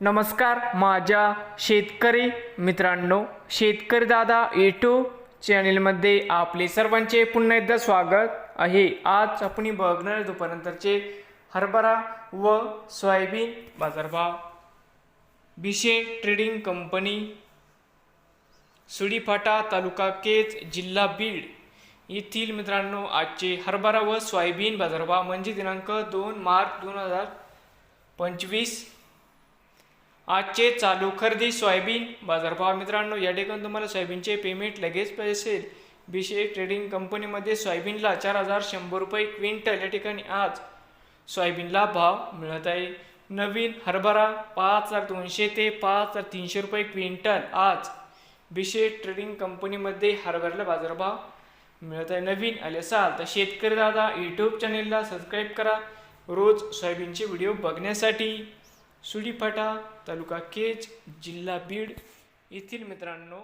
नमस्कार माझ्या शेतकरी मित्रांनो शेतकरी दादा यूट्यूब चॅनेलमध्ये आपले सर्वांचे पुन्हा एकदा स्वागत आहे. आज आपण बघणार दुपारनंतरचे हरभरा व सोयाबीन बाजारभाव. Bysshe trading company Sudiphata taluka Kej जिल्हा बीड येथील मित्रांनो आजचे हरभरा व सोयाबीन बाजारभाव म्हणजे दिनांक दोन मार्च दोन हजार पंचवीस आजचे चालू खरेदी सोयाबीन बाजारभाव मित्रांनो या ठिकाणी तुम्हाला सोयाबीनचे पेमेंट लगेच पाहिजे असेल बीशे ट्रेडिंग कंपनीमध्ये सोयाबीनला चार हजार शंभर रुपये क्विंटल या ठिकाणी आज सोयाबीनला भाव मिळत आहे. नवीन हरभरा पाच हजार दोनशे ते पाच हजार तीनशे रुपये क्विंटल आज बीशे ट्रेडिंग कंपनीमध्ये हरभऱ्याला बाजारभाव मिळत आहे. नवीन आले असाल तर शेतकरी दादा यूट्यूब चॅनेलला सबस्क्राईब करा. रोज सोयाबीनचे व्हिडिओ बघण्यासाठी. सुडीफाटा तालुका केज जिल्हा बीड येथील मित्रांनो